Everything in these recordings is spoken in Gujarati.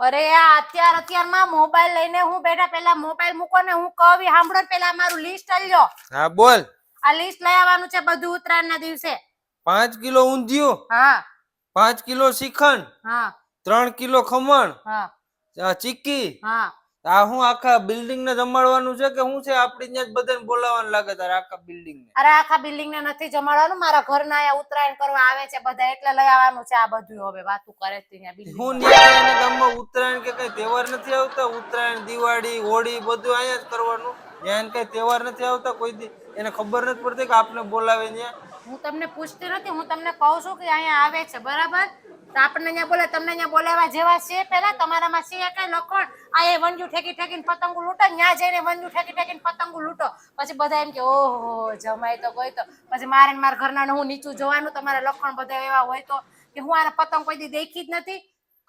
અરે આ અત્યાર અત્યારમાં મોબાઈલ લઈને હું બેઠા પેલા મોબાઈલ મૂકો ને હું કવિ સાંભળો પેલા મારું લિસ્ટ લ્યો હા બોલ. આ લિસ્ટ લઈ આવવાનું છે બધું ઉત્તરાયણના દિવસે. પાંચ કિલો ઊંધિયું હા. પાંચ કિલો શ્રીખંડ હા. ત્રણ કિલો ખમણ હા. ચીક્કી હા. આ હું આખા બિલ્ડિંગ ને જમાડવાનું છે કે હું છે આપડી ત્યાં જ બધાને બોલાવવાનું લાગે તારે આખા બિલ્ડિંગ ને અરે આખા બિલ્ડિંગ ને નથી જમાડવાનું મારા ઘરના અહીંયા ઉત્તરાયણ કરવા આવે છે બધા એટલે લઈ આવવાનું છે આ બધું હવે વાતું કરે છે હું માં. ન્યા ગામમાં ઉત્તરાયણ કે કઈ તહેવાર નથી આવતા? ઉત્તરાયણ દિવાળી હોળી બધું અહીંયા જ કરવાનું? ત્યાં એને કઈ તહેવાર નથી આવતા? કોઈ દી એને ખબર નથી પડતી કે આપને બોલાવે ત્યાં હું તમને પૂછતી નથી હું તમને કહું છું કે અહીંયા આવે છે બરાબર? તો આપણને અહીંયા બોલે, તમને અહીંયા બોલાવા જેવા છે પેલા તમારામાં છે કઈ લખણ? આ એ વંજુ ઠેકી ઠેકીને પતંગો લૂંટો ત્યાં જઈને વંજુ ઠેકી ઠેકીને પતંગો લૂંટો. પછી બધા એમ કે, ઓહો જમાય તો ગઈ તો. પછી મારે મારા ઘરના હું નીચું જોવાનું, તમારા લખણ બધા એવા હોય તો. કે હું આને પતંગ કોઈ દી દેખી જ નથી.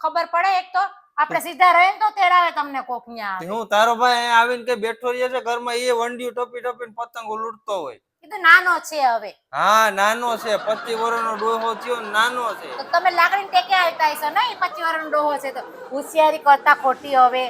ખબર પડે એક તો? આપણે સીધા રહે તો તેડાવે તમને કોક ન્યા હું તારો ભાઈ આવીને કઈ બેઠો રહ્યો છે ઘરમાં એ વંડિયું ટોપી ટોપીને પતંગો લૂંટતો હોય. એ નાનો છે હવે. હા નાનો છે. પચીસ વર્ષનો ડોહો થયો નાનો છે. તો તમે લાકડી ટેકે આવતા હશો ને પચી વર્ષનો ડોહો છે તો હોશિયારી કરતા ખોટી હવે.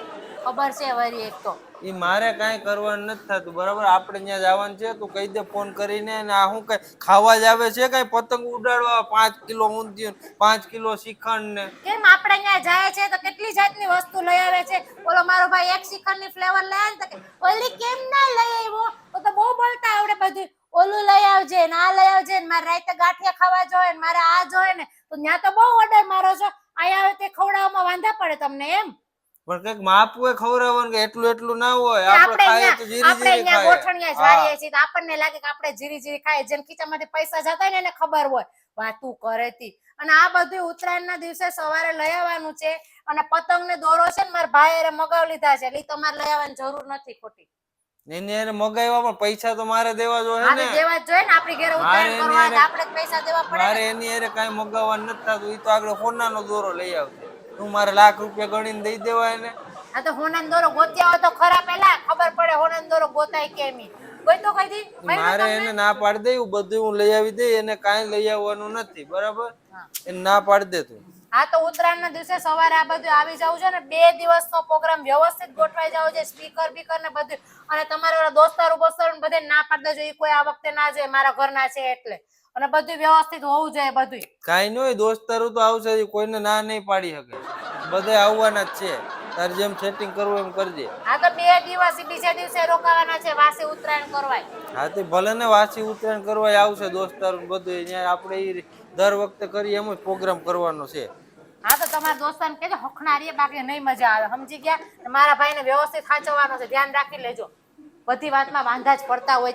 ખબર છે વરી એક તો. ઈ મારે કાંઈ કરવાનું નથી થતું. બરાબર? આપણે ત્યાં જવાનું છે તું કહી દે ફોન કરીને ને આ શું કઈ ખાવા જ આવે છે કઈ? પતંગ ઉડાડવા પાંચ કિલો ઊંધિયું પાંચ કિલો શ્રીખંડ ને. કેમ આપણે અહીંયા જાય છે તો કેટલી જાતની વસ્તુ લઈ આવે છે? બોલો મારો ભાઈ એક શ્રીખંડની ફ્લેવર લઈ આવે ને તો કે ઓલી કેમ ના લઈ આવ્યો તો તો બહુ બોલતા આવડે બધું ઓલું લઈ આવજે ને આ લઈ આવજે ને મારે રાતે ગાંઠિયા ખાવા જોઈએ ને મારે આ જોઈએ ને તો ત્યાં તો બહુ ઓર્ડર મારો છો. અહીંયા આવે તે ખવડાવવામાં વાંધા પડે તમને એમ? પણ કંઈક માપવું ખવડાવવાનું કે એટલું એટલું ના હોય આપણે ખાઈએ તો જીરી આપણે જીરી અહીંયા ગોઠણિયા જ ખાઈએ છીએ તો આપણને લાગે કે આપણે જીરી જીરી ખાઈએ જેમ ખીચામાંથી પૈસા જતા ને એને ખબર હોય. વાતું કરે તી. અને આ બધું ઉત્તરાયણના દિવસે સવારે લઈ આવવાનું છે અને પતંગ ને દોરો છે ને મારા ભાઈ મગાવ લીધા છે એટલે તમારે લઈ આવવાની જરૂર નથી ખોટી. એની એને મગાવ્યા પણ પૈસા તો મારે દેવા જોઈએ ને. દેવા જોઈએ ને આપણી ઘરે મારે કરવા આપણે પૈસા દેવા પડે મારે એની એરે કાઈ મગાવવા નથી થતું. ઈ તો આગળ હોનાનો દોરો લઈ આવતો તું મારે લાખ રૂપિયા ગણીને દઈ દેવા એને. આ તો હોનાનો દોરો ગોત્યા હોય તો ખરા પેલા. ખબર પડે હોનાનો દોરો ગોતાય કેમ કોઈ તો કઈ દી મારે એને ના પાડી દેવું બધું હું લઈ આવી દઈ એને કાઈ લઈ આવવાનું નથી. બરાબર? એને ના પાડી દે તું. હા તો ઉત્તરાયણના દિવસે સવારે આ બધું આવી જવું છે ને બે દિવસનો પ્રોગ્રામ વ્યવસ્થિત ગોઠવાઈ જવો છે સ્પીકર બીકર ને બધું. અને તમારે દોસ્તારો બોસ્તારો ને બધે ના પાડી દેજો એ કોઈ આ વખતે ના જાય, મારા ઘરના છે એટલે. અને બધું વ્યવસ્થિત હોવું જોઈએ બધું કઈ નહીં દોસ્તારું તો આવશે કોઈને ના નહીં પાડી શકે. બધે આવવાના જ છે. તારે જેમ સેટિંગ કરવું એમ કરજે. હા તો બે દિવસ બીજા દિવસે રોકાવાના છે વાસી ઉત્તરાયણ કરવાય. હા તે ભલે ને વાસી ઉત્તરાયણ કરવાય આવશે દોસ્તાર બધું ત્યાં આપણે દર વખતે કરીએ એમ જ પ્રોગ્રામ કરવાનો છે. હા તો તમારા દોસ્તાને કહેજો હખણારીએ બાકી નહીં મજા આવે. સમજી ગયા? મારા ભાઈને વ્યવસ્થિત સાચવવાનો છે. ધ્યાન રાખી લેજો. બધી વાતમાં વાંધા જ પડતા હોય